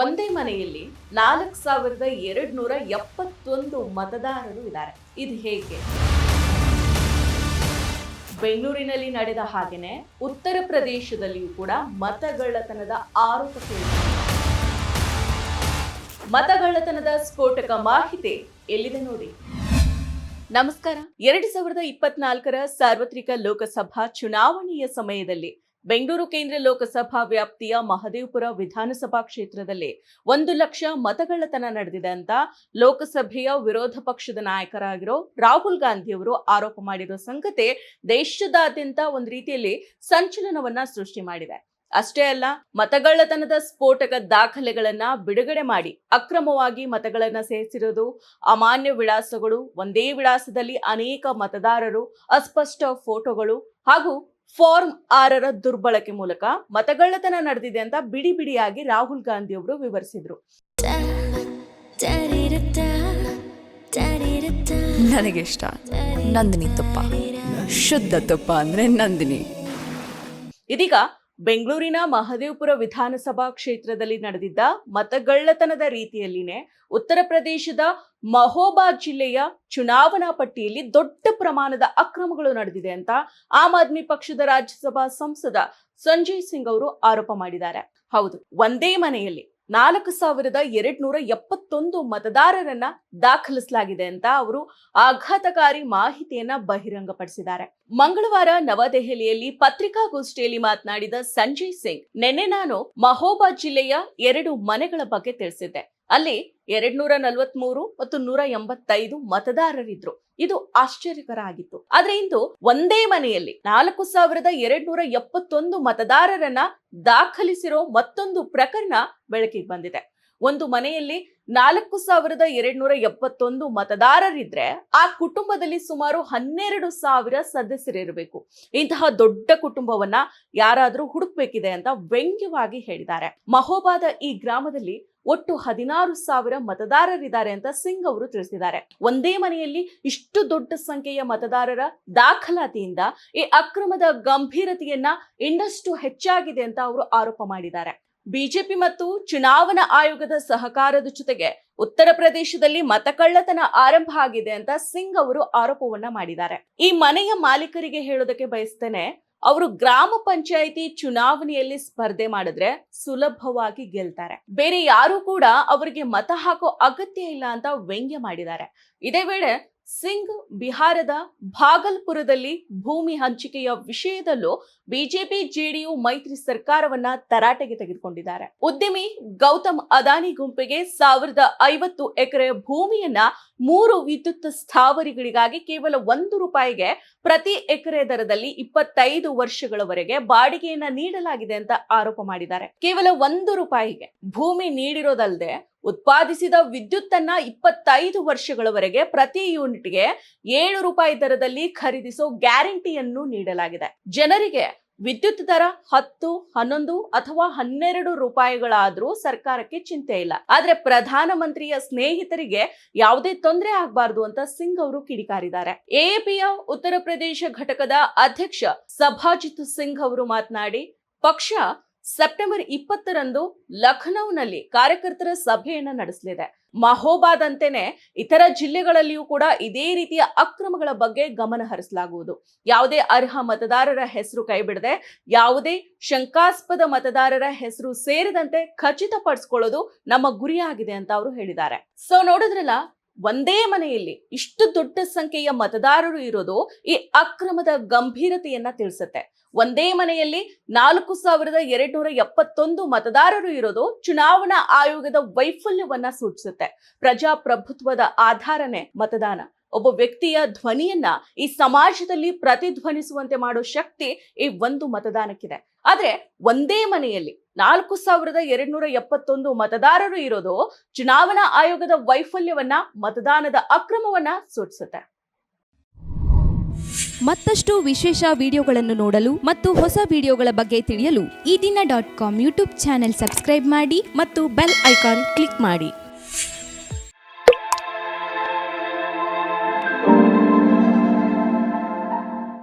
ಒಂದೇ ಮನೆಯಲ್ಲಿ ನಾಲ್ಕು ಸಾವಿರದ ಎರಡ್ ನೂರ ಎಪ್ಪತ್ತೊಂದು ಮತದಾರರು ಇದ್ದಾರೆ. ಇದು ಹೇಗೆ? ಬೆಂಗಳೂರಿನಲ್ಲಿ ನಡೆದ ಹಾಗೇನೆ ಉತ್ತರ ಪ್ರದೇಶದಲ್ಲಿಯೂ ಕೂಡ ಮತಗಳ್ಳತನದ ಆರೋಪ ಕೇಳಿದೆ ಮತಗಳ್ಳತನದ ಸ್ಫೋಟಕ ಮಾಹಿತಿ ಎಲ್ಲಿದೆ ನೋಡಿ. ನಮಸ್ಕಾರ. ಎರಡು ಸಾವಿರದ ಇಪ್ಪತ್ನಾಲ್ಕರ ಸಾರ್ವತ್ರಿಕ ಲೋಕಸಭಾ ಚುನಾವಣೆಯ ಸಮಯದಲ್ಲಿ ಬೆಂಗಳೂರು ಕೇಂದ್ರ ಲೋಕಸಭಾ ವ್ಯಾಪ್ತಿಯ ಮಹದೇವಪುರ ವಿಧಾನಸಭಾ ಕ್ಷೇತ್ರದಲ್ಲಿ ಒಂದು ಲಕ್ಷ ಮತಗಳ್ಳತನ ನಡೆದಿದೆ ಅಂತ ಲೋಕಸಭೆಯ ವಿರೋಧ ಪಕ್ಷದ ನಾಯಕರಾಗಿರೋ ರಾಹುಲ್ ಗಾಂಧಿ ಅವರು ಆರೋಪ ಮಾಡಿರೋ ಸಂಗತಿ ದೇಶದಾದ್ಯಂತ ಒಂದು ರೀತಿಯಲ್ಲಿ ಸಂಚಲನವನ್ನ ಸೃಷ್ಟಿ ಮಾಡಿದೆ. ಅಷ್ಟೇ ಅಲ್ಲ, ಮತಗಳ್ಳತನದ ಸ್ಫೋಟಕ ದಾಖಲೆಗಳನ್ನ ಬಿಡುಗಡೆ ಮಾಡಿ ಅಕ್ರಮವಾಗಿ ಮತಗಳನ್ನ ಸೇರಿಸಿರೋದು, ಅಮಾನ್ಯ ವಿಳಾಸಗಳು, ಒಂದೇ ವಿಳಾಸದಲ್ಲಿ ಅನೇಕ ಮತದಾರರು, ಅಸ್ಪಷ್ಟ ಫೋಟೋಗಳು ಹಾಗೂ ಫಾರ್ಮ್ ಆರರ ದುರ್ಬಳಕೆ ಮೂಲಕ ಮತಗಳ್ಳತನ ನಡೆದಿದೆ ಅಂತ ಬಿಡಿ ಬಿಡಿಯಾಗಿ ರಾಹುಲ್ ಗಾಂಧಿ ಅವರು ವಿವರಿಸಿದ್ರು. ಇಷ್ಟ. ನಂದಿನಿ ತುಪ್ಪ. ಶುದ್ಧ ತುಪ್ಪ ಅಂದ್ರೆ ನಂದಿನಿ. ಇದೀಗ ಬೆಂಗಳೂರಿನ ಮಹದೇವಪುರ ವಿಧಾನಸಭಾ ಕ್ಷೇತ್ರದಲ್ಲಿ ನಡೆದಿದ್ದ ಮತಗಳ್ಳತನದ ರೀತಿಯಲ್ಲಿನೇ ಉತ್ತರ ಪ್ರದೇಶದ ಮಹೋಬಾ ಜಿಲ್ಲೆಯ ಚುನಾವಣಾ ಪಟ್ಟಿಯಲ್ಲಿ ದೊಡ್ಡ ಪ್ರಮಾಣದ ಅಕ್ರಮಗಳು ನಡೆದಿದೆ ಅಂತ ಆಮ್ ಆದ್ಮಿ ಪಕ್ಷದ ರಾಜ್ಯಸಭಾ ಸಂಸದ ಸಂಜಯ್ ಸಿಂಗ್ ಅವರು ಆರೋಪ ಮಾಡಿದ್ದಾರೆ. ಹೌದು, ಒಂದೇ ಮನೆಯಲ್ಲಿ ನಾಲ್ಕು ಸಾವಿರದ ಎರಡ್ ನೂರ ಎಪ್ಪತ್ತೊಂದು ಮತದಾರರನ್ನ ದಾಖಲಿಸಲಾಗಿದೆ ಅಂತ ಅವರು ಆಘಾತಕಾರಿ ಮಾಹಿತಿಯನ್ನ ಬಹಿರಂಗಪಡಿಸಿದ್ದಾರೆ. ಮಂಗಳವಾರ ನವದೆಹಲಿಯಲ್ಲಿ ಪತ್ರಿಕಾಗೋಷ್ಠಿಯಲ್ಲಿ ಮಾತನಾಡಿದ ಸಂಜಯ್ ಸಿಂಗ್, ನಿನ್ನೆ ನಾನು ಮಹೋಬಾ ಜಿಲ್ಲೆಯ ಎರಡು ಮನೆಗಳ ಬಗ್ಗೆ ತಿಳಿಸಿದ್ದೆ. ಅಲ್ಲಿ ಎರಡ್ ನೂರ ನಲವತ್ಮೂರು ಮತ್ತು ನೂರ ಎಂಬತ್ತೈದು ಮತದಾರರಿದ್ರು. ಇದು ಆಶ್ಚರ್ಯಕರ ಆಗಿತ್ತು ಆದ್ರೆ ಇಂದು ಒಂದೇ ಮನೆಯಲ್ಲಿ ನಾಲ್ಕು ಸಾವಿರದ ಎರಡ್ ನೂರ ಎಪ್ಪತ್ತೊಂದು ಮತದಾರರನ್ನ ದಾಖಲಿಸಿರೋ ಮತ್ತೊಂದು ಪ್ರಕರಣ ಬೆಳಕಿಗೆ ಬಂದಿದೆ. ಒಂದು ಮನೆಯಲ್ಲಿ ನಾಲ್ಕು ಸಾವಿರದ ಎರಡ್ ನೂರ ಎಪ್ಪತ್ತೊಂದು ಮತದಾರರಿದ್ರೆ ಆ ಕುಟುಂಬದಲ್ಲಿ ಸುಮಾರು ಹನ್ನೆರಡು ಸಾವಿರ ಸದಸ್ಯರಿರಬೇಕು. ಇಂತಹ ದೊಡ್ಡ ಕುಟುಂಬವನ್ನ ಯಾರಾದ್ರೂ ಹುಡುಕ್ಬೇಕಿದೆ ಅಂತ ವ್ಯಂಗ್ಯವಾಗಿ ಹೇಳಿದ್ದಾರೆ. ಮಹೋಬಾದ ಈ ಗ್ರಾಮದಲ್ಲಿ ಒಟ್ಟು ಹದಿನಾರು ಸಾವಿರ ಮತದಾರರಿದ್ದಾರೆ ಅಂತ ಸಿಂಗ್ ಅವರು ತಿಳಿಸಿದ್ದಾರೆ. ಒಂದೇ ಮನೆಯಲ್ಲಿ ಇಷ್ಟು ದೊಡ್ಡ ಸಂಖ್ಯೆಯ ಮತದಾರರ ದಾಖಲಾತಿಯಿಂದ ಈ ಅಕ್ರಮದ ಗಂಭೀರತೆಯನ್ನ ಇನ್ನಷ್ಟು ಹೆಚ್ಚಾಗಿದೆ ಅಂತ ಅವರು ಆರೋಪ ಮಾಡಿದ್ದಾರೆ. ಬಿಜೆಪಿ ಮತ್ತು ಚುನಾವಣಾ ಆಯೋಗದ ಸಹಕಾರದ ಜೊತೆಗೆ ಉತ್ತರ ಪ್ರದೇಶದಲ್ಲಿ ಮತಕಳ್ಳತನ ಆರಂಭ ಆಗಿದೆ ಅಂತ ಸಿಂಗ್ ಅವರು ಆರೋಪವನ್ನ ಮಾಡಿದ್ದಾರೆ. ಈ ಮನೆಯ ಮಾಲೀಕರಿಗೆ ಹೇಳೋದಕ್ಕೆ ಬಯಸ್ತೇನೆ, ಅವರು ಗ್ರಾಮ ಪಂಚಾಯಿತಿ ಚುನಾವಣೆಯಲ್ಲಿ ಸ್ಪರ್ಧೆ ಮಾಡಿದ್ರೆ ಸುಲಭವಾಗಿ ಗೆಲ್ತಾರೆ. ಬೇರೆ ಯಾರು ಕೂಡ ಅವರಿಗೆ ಮತ ಹಾಕೋ ಅಗತ್ಯ ಇಲ್ಲ ಅಂತ ವ್ಯಂಗ್ಯ ಮಾಡಿದ್ದಾರೆ. ಇದೇ ವೇಳೆ ಸಿಂಗ್ ಬಿಹಾರದ ಭಾಗಲ್ಪುರದಲ್ಲಿ ಭೂಮಿ ಹಂಚಿಕೆಯ ವಿಷಯದಲ್ಲೂ ಬಿಜೆಪಿ ಜೆಡಿಯು ಮೈತ್ರಿ ಸರ್ಕಾರವನ್ನ ತರಾಟೆಗೆ ತೆಗೆದುಕೊಂಡಿದ್ದಾರೆ. ಉದ್ಯಮಿ ಗೌತಮ್ ಅದಾನಿ ಗುಂಪಿಗೆ ಸಾವಿರದ ಐವತ್ತು ಎಕರೆ ಭೂಮಿಯನ್ನ ಮೂರು ವಿದ್ಯುತ್ ಸ್ಥಾವರಿಗಳಿಗಾಗಿ ಕೇವಲ ಒಂದು ರೂಪಾಯಿಗೆ ಪ್ರತಿ ಎಕರೆ ದರದಲ್ಲಿ ಇಪ್ಪತ್ತೈದು ವರ್ಷಗಳವರೆಗೆ ಬಾಡಿಗೆಯನ್ನ ನೀಡಲಾಗಿದೆ ಅಂತ ಆರೋಪ ಮಾಡಿದ್ದಾರೆ. ಕೇವಲ ಒಂದು ರೂಪಾಯಿಗೆ ಭೂಮಿ ನೀಡಿರೋದಲ್ಲದೆ ಉತ್ಪಾದಿಸಿದ ವಿದ್ಯುತ್ತನ್ನ ಇಪ್ಪತ್ತೈದು ವರ್ಷಗಳವರೆಗೆ ಪ್ರತಿ ಯೂನಿಟ್ಗೆ ಏಳು ರೂಪಾಯಿ ದರದಲ್ಲಿ ಖರೀದಿಸೋ ಗ್ಯಾರಂಟಿಯನ್ನು ನೀಡಲಾಗಿದೆ. ಜನರಿಗೆ ವಿದ್ಯುತ್ ದರ ಹತ್ತು, ಹನ್ನೊಂದು ಅಥವಾ ಹನ್ನೆರಡು ರೂಪಾಯಿಗಳಾದ್ರೂ ಸರ್ಕಾರಕ್ಕೆ ಚಿಂತೆ ಇಲ್ಲ. ಆದ್ರೆ ಪ್ರಧಾನಮಂತ್ರಿಯ ಸ್ನೇಹಿತರಿಗೆ ಯಾವುದೇ ತೊಂದರೆ ಆಗಬಾರದು ಅಂತ ಸಿಂಗ್ ಅವರು ಕಿಡಿಕಾರಿದ್ದಾರೆ. ಎಎಪಿಯ ಉತ್ತರ ಪ್ರದೇಶ ಘಟಕದ ಅಧ್ಯಕ್ಷ ಸಭಾಜಿತ್ ಸಿಂಗ್ ಅವರು ಮಾತನಾಡಿ, ಪಕ್ಷ ಸೆಪ್ಟೆಂಬರ್ ಇಪ್ಪತ್ತರಂದು ಲಖನೌನಲ್ಲಿ ಕಾರ್ಯಕರ್ತರ ಸಭೆಯನ್ನ ನಡೆಸಲಿದೆ. ಮಹೋಬಾದಂತೆನೆ ಇತರ ಜಿಲ್ಲೆಗಳಲ್ಲಿಯೂ ಕೂಡ ಇದೇ ರೀತಿಯ ಅಕ್ರಮಗಳ ಬಗ್ಗೆ ಗಮನ ಹರಿಸಲಾಗುವುದು. ಯಾವುದೇ ಅರ್ಹ ಮತದಾರರ ಹೆಸರು ಕೈಬಿಡದೆ, ಯಾವುದೇ ಶಂಕಾಸ್ಪದ ಮತದಾರರ ಹೆಸರು ಸೇರಿದಂತೆ ಖಚಿತಪಡಿಸ್ಕೊಳ್ಳೋದು ನಮ್ಮ ಗುರಿಯಾಗಿದೆ ಅಂತ ಅವರು ಹೇಳಿದ್ದಾರೆ. ಸೊ ನೋಡಿದ್ರಲ್ಲ ಒಂದೇ ಮನೆಯಲ್ಲಿ ಇಷ್ಟು ದೊಡ್ಡ ಸಂಖ್ಯೆಯ ಮತದಾರರು ಇರೋದು ಈ ಅಕ್ರಮದ ಗಂಭೀರತೆಯನ್ನ ತಿಳಿಸುತ್ತೆ. ಒಂದೇ ಮನೆಯಲ್ಲಿ ನಾಲ್ಕು ಸಾವಿರದ ಎರಡ್ನೂರ ಎಪ್ಪತ್ತೊಂದು ಮತದಾರರು ಇರೋದು ಚುನಾವಣಾ ಆಯೋಗದ ವೈಫಲ್ಯವನ್ನ ಸೂಚಿಸುತ್ತೆ. ಪ್ರಜಾಪ್ರಭುತ್ವದ ಆಧಾರನೇ ಮತದಾನ. ಒಬ್ಬ ವ್ಯಕ್ತಿಯ ಧ್ವನಿಯನ್ನ ಈ ಸಮಾಜದಲ್ಲಿ ಪ್ರತಿಧ್ವನಿಸುವಂತೆ ಮಾಡೋ ಶಕ್ತಿ ಈ ಒಂದು ಮತದಾನಕ್ಕಿದೆ. ಆದ್ರೆ ಒಂದೇ ಮನೆಯಲ್ಲಿ ನಾಲ್ಕು ಸಾವಿರದ ಎರಡ್ನೂರ ಎಪ್ಪತ್ತೊಂದು ಮತದಾರರು ಇರೋದು ಚುನಾವಣಾ ಆಯೋಗದ ವೈಫಲ್ಯವನ್ನ, ಮತದಾನದ ಅಕ್ರಮವನ್ನ ಸೂಚಿಸುತ್ತೆ. ಮತ್ತಷ್ಟು ವಿಶೇಷ ವಿಡಿಯೋಗಳನ್ನು ನೋಡಲು ಮತ್ತು ಹೊಸ ವಿಡಿಯೋಗಳ ಬಗ್ಗೆ ತಿಳಿಯಲು ಈ ದಿನ dot com YouTube channel subscribe ಮಾಡಿ ಮತ್ತು ಬೆಲ್ ಐಕಾನ್ ಕ್ಲಿಕ್ ಮಾಡಿ.